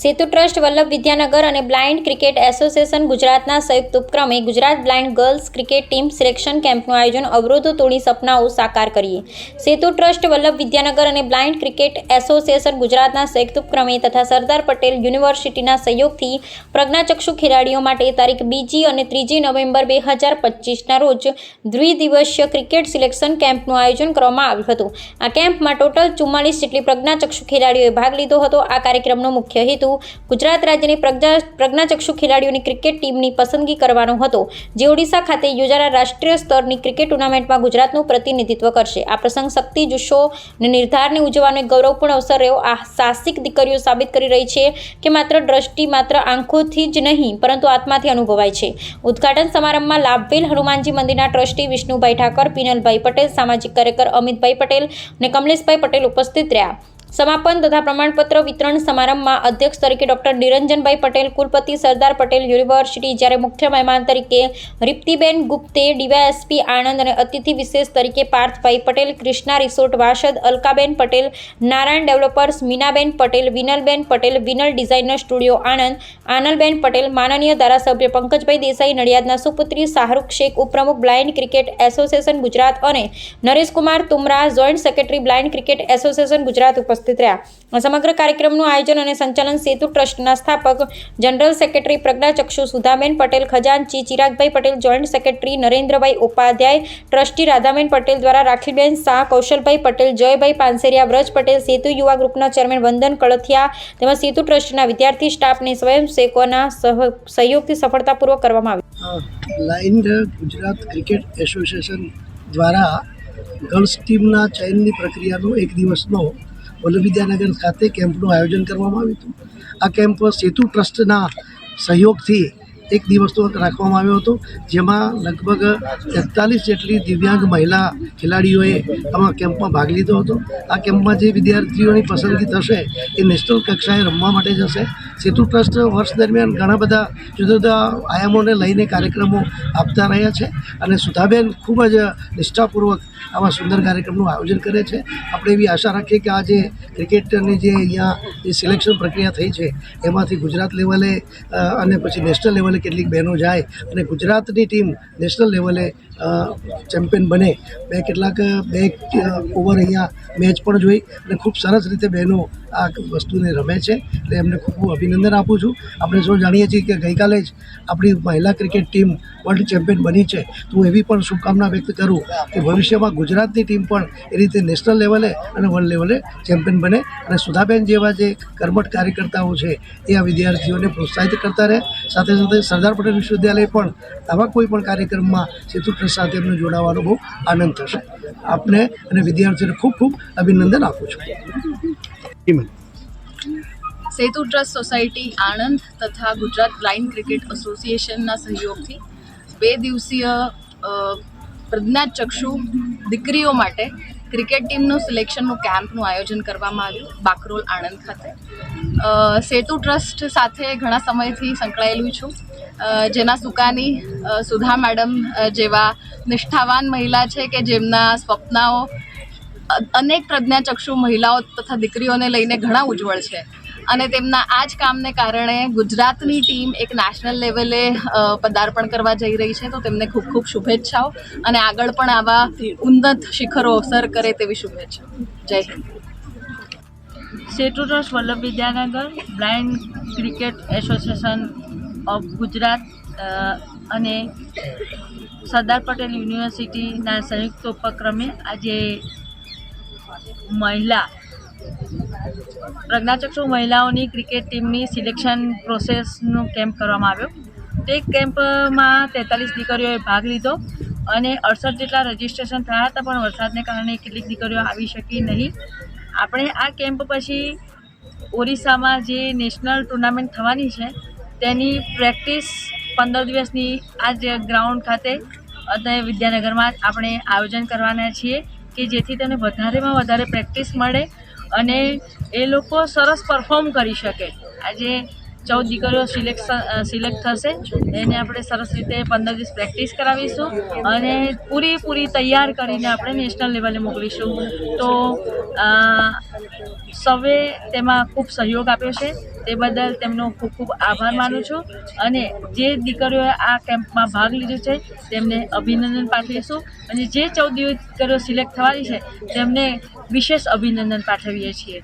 સેતુ trust, Vallabh Vidyanagar અને blind cricket association ગુજરાતના સંયુક્ત ઉપક્રમે Gujarat blind girls cricket team selection કેમ્પનું આયોજન અવરોધો તોડી સપનાઓ સાકાર કરીએ. સેતુ ટ્રસ્ટ, વલ્લભ વિદ્યાનગર અને બ્લાઇન્ડ ક્રિકેટ એસોસિએશન ગુજરાતના સંયુક્ત ઉપક્રમે તથા સરદાર પટેલ યુનિવર્સિટીના સહયોગથી પ્રજ્ઞાચક્ષુ ખેલાડીઓ માટે તારીખ બીજી અને ત્રીજી નવેમ્બર બે હજાર પચીસના રોજ દ્વિદિવસીય ક્રિકેટ સિલેક્શન કેમ્પનું આયોજન કરવામાં આવ્યું હતું. આ કેમ્પમાં ટોટલ ચુમ્માલીસ જેટલી પ્રજ્ઞાચક્ષુ ખેલાડીઓએ ભાગ લીધો હતો. આ કાર્યક્રમનો મુખ્ય હેતુ ગુજરાત રાજ્યની પ્રજ્ઞા પ્રજ્ઞાચક્ષુ ખેલાડીઓની ક્રિકેટ ટીમની પસંદગી કરવાનો હતો. જે ઓડિશા ખાતે યોજાનાર રાષ્ટ્રીય સ્તરની ક્રિકેટ ટુર્નામેન્ટમાં ગુજરાતનું પ્રતિનિધિત્વ કરશે. આ પ્રસંગ શક્તિ, જુસ્સો અને નિર્ધારને ઉજવવાનો એક ગૌરવપૂર્ણ અવસર રહ્યો આ સાહસિક દીકરીઓ સાબિત કરી રહી છે કે માત્ર દ્રષ્ટિ, માત્ર આંખોથી જ નહીં, પરંતુ આત્માથી અનુભવાય છે. ઉદ્ઘાટન સમારંભમાં લાભવેલ હનુમાનજી મંદિરના ટ્રસ્ટી વિષ્ણુભાઈ ઠાકર, પિનલભાઈ પટેલ, સામાજિક કાર્યકર અમિતભાઈ પટેલ અને કમલેશભાઈ પટેલ ઉપસ્થિત રહ્યા. સમાપન તથા પ્રમાણપત્ર વિતરણ સમારંભમાં અધ્યક્ષ તરીકે ડોક્ટર નિરંજનભાઈ પટેલ, કુલપતિ સરદાર પટેલ, યુનિવર્સિટી જ્યારે મુખ્ય મહેમાન તરીકે રીપ્તિબેન ગુપ્તે, ડીવાયએસપી આણંદ અને અતિથિ વિશેષ તરીકે Parthbhai Patel, Krishna resort Vasad Alkaben Patel, Narayan developers Minaben Patel, Vinalben Patel, Vinal designer studio Anand, Analben Patel, માનનીય ધારાસભ્ય પંકજભાઈ દેસાઈ, નડિયાદના સુપુત્રી શાહરૂખ શેખ, ઉપપ્રમુખ બ્લાઇન્ડ ક્રિકેટ એસોસિએશન ગુજરાત અને Nareshkumar Tumra, joint secretary blind cricket association Gujarat ઉપસ્થિત રહ્યા. સમગ્ર કાર્યક્રમનું આયોજન અને સંચાલન સેતુ ટ્રસ્ટના સ્થાપક જનરલ સેક્રેટરી પ્રજ્ઞાચક્ષુ Sudhaben Patel ખજાનચી Chiragbhai Patel, joint secretary Narendrabhai Upadhyay, trustee Radhaben Patel દ્વારા રાખીબેન શાહ, કૌશલભાઈ પટેલ, જયભાઈ પાનસેરિયા, વ્રજ પટેલ, સેતુ યુવા ગ્રુપના ચેરમેન વંદન કળથિયા તેમજ સેતુ ટ્રસ્ટના વિદ્યાર્થી સ્ટાફને સ્વયંસેવકોના સહ, સહયોગથી સફળતાપૂર્વક કરવામાં આવી. બ્લાઇન્ડ ગુજરાત ક્રિકેટ એસોસિએશન દ્વારા ગર્લ્સ ટીમના ચયનની પ્રક્રિયાનો એક દિવસનો વલ્લભ વિદ્યાનગર ખાતે કેમ્પનું આયોજન કરવામાં આવ્યું હતું. આ કેમ્પ સેતુ ટ્રસ્ટના સહયોગથી એક દિવસનો રાખવામાં આવ્યો હતો, જેમાં લગભગ તેતાલીસ જેટલી દિવ્યાંગ મહિલા ખેલાડીઓએ આમાં કેમ્પમાં ભાગ લીધો હતો. આ કેમ્પમાં જે વિદ્યાર્થીઓની પસંદગી થશે એ નેશનલ કક્ષાએ રમવા માટે જશે. સેતુ ટ્રસ્ટ વર્ષ દરમિયાન ઘણા બધા જુદા જુદા આયામોને લઈને કાર્યક્રમો આપતા રહ્યા છે અને સુધાબેન ખૂબ જ નિષ્ઠાપૂર્વક આવા સુંદર કાર્યક્રમનું આયોજન કરે છે. આપણે એવી આશા રાખીએ કે આ જે ક્રિકેટની જે અહીંયા જે સિલેક્શન પ્રક્રિયા થઈ છે, એમાંથી ગુજરાત લેવલે અને પછી નેશનલ લેવલે કેટલીક બહેનો જાય અને ગુજરાતની ટીમ નેશનલ લેવલે ચેમ્પિયન બને. બે કેટલાક બે ઓવર અહીંયા મેચ પણ જોઈ અને ખૂબ સરસ રીતે બહેનો આ વસ્તુને રમે છે એટલે એમને ખૂબ અભિનંદન આપું છું. આપણે સૌ જાણીએ છીએ કે ગઈકાલે જ આપણી મહિલા ક્રિકેટ ટીમ વર્લ્ડ ચેમ્પિયન બની છે, તો હું એવી પણ શુભકામના વ્યક્ત કરું કે ભવિષ્યમાં ગુજરાતની ટીમ પણ એ રીતે નેશનલ લેવલે અને વર્લ્ડ લેવલે ચેમ્પિયન બને અને સુધાબેન જેવા જે કર્મઠ કાર્યકર્તાઓ છે, એ આ વિદ્યાર્થીઓને પ્રોત્સાહિત કરતા રહે. સાથે સાથે સરદાર પટેલ વિશ્વવિદ્યાલય પણ આવા કોઈ પણ કાર્યક્રમમાં સેતુ સાથે એમને જોડાવાનો બહુ આનંદ થશે. આપને અને વિદ્યાર્થીઓને ખૂબ ખૂબ અભિનંદન આપું છું. સેતુ ટ્રસ્ટ સોસાયટી આણંદ તથા ગુજરાત બ્લાઇન્ડ ક્રિકેટ એસોસિએશનના સહયોગથી બે દિવસીય પ્રજ્ઞાચક્ષુ દીકરીઓ માટે ક્રિકેટ ટીમનું સિલેક્શનનું કેમ્પનું આયોજન કરવામાં આવ્યું, બાકરોલ આણંદ ખાતે. સેતુ ટ્રસ્ટ સાથે ઘણા સમયથી સંકળાયેલું છું. જેના સુકાની સુધા મેડમ જેવા નિષ્ઠાવાન મહિલા છે કે જેમના સ્વપ્નાઓ અનેક પ્રજ્ઞાચક્ષુ મહિલાઓ તથા દીકરીઓને લઈને ઘણા ઉજ્જવળ છે. અને તેમના આ જ કામને કારણે ગુજરાતની ટીમ એક નેશનલ લેવલે પદાર્પણ કરવા જઈ રહી છે. તો તેમને ખૂબ ખૂબ શુભેચ્છાઓ. અને આગળ પણ આવા ઉન્નત શિખરો અવસર કરે તેવી શુભેચ્છા જય Hind. Setu trust Vallabh Vidyanagar, blind cricket association of Gujarat અને સરદાર પટેલ યુનિવર્સિટીના સંયુક્ત ઉપક્રમે આજે મહિલા. પ્રજ્ઞાચક્ષુ મહિલાઓની ક્રિકેટ ટીમની સિલેક્શન પ્રોસેસનો કેમ્પ કરવામાં આવ્યો. તે કેમ્પમાં તેતાલીસ દીકરીઓએ ભાગ લીધો અને અડસઠ જેટલા રજીસ્ટ્રેશન થયા હતા, પણ વરસાદને કારણે કેટલીક દીકરીઓ આવી શકી નહીં. આપણે આ કેમ્પ પછી ઓરિસ્સામાં જે નેશનલ ટુર્નામેન્ટ થવાની છે, તેની પ્રેક્ટિસ પંદર દિવસની આ જ ગ્રાઉન્ડ ખાતે અને વિદ્યાનગરમાં આપણે આયોજન કરવાના છીએ. કે જેથી તેને વધારેમાં વધારે પ્રેક્ટિસ મળે અને એ લોકો સરસ પરફોર્મ કરી શકે. આજે ચૌદ દીકરીઓ સિલેક્ટ સિલેક્ટ થશે. એને આપણે સરસ રીતે પંદર દિવસ પ્રેક્ટિસ કરાવીશું અને પૂરેપૂરી તૈયાર કરીને આપણે નેશનલ લેવલે મોકલીશું. તો સૌએ તેમાં ખૂબ સહયોગ આપ્યો છે. તે બદલ તેમનો ખૂબ ખૂબ આભાર માનું છું અને જે દીકરીઓએ આ કેમ્પમાં ભાગ લીધો છે, તેમને અભિનંદન પાઠવીશું અને જે ચૌદ દીકરીઓ સિલેક્ટ થવાની છે, તેમને વિશેષ અભિનંદન પાઠવીએ છીએ.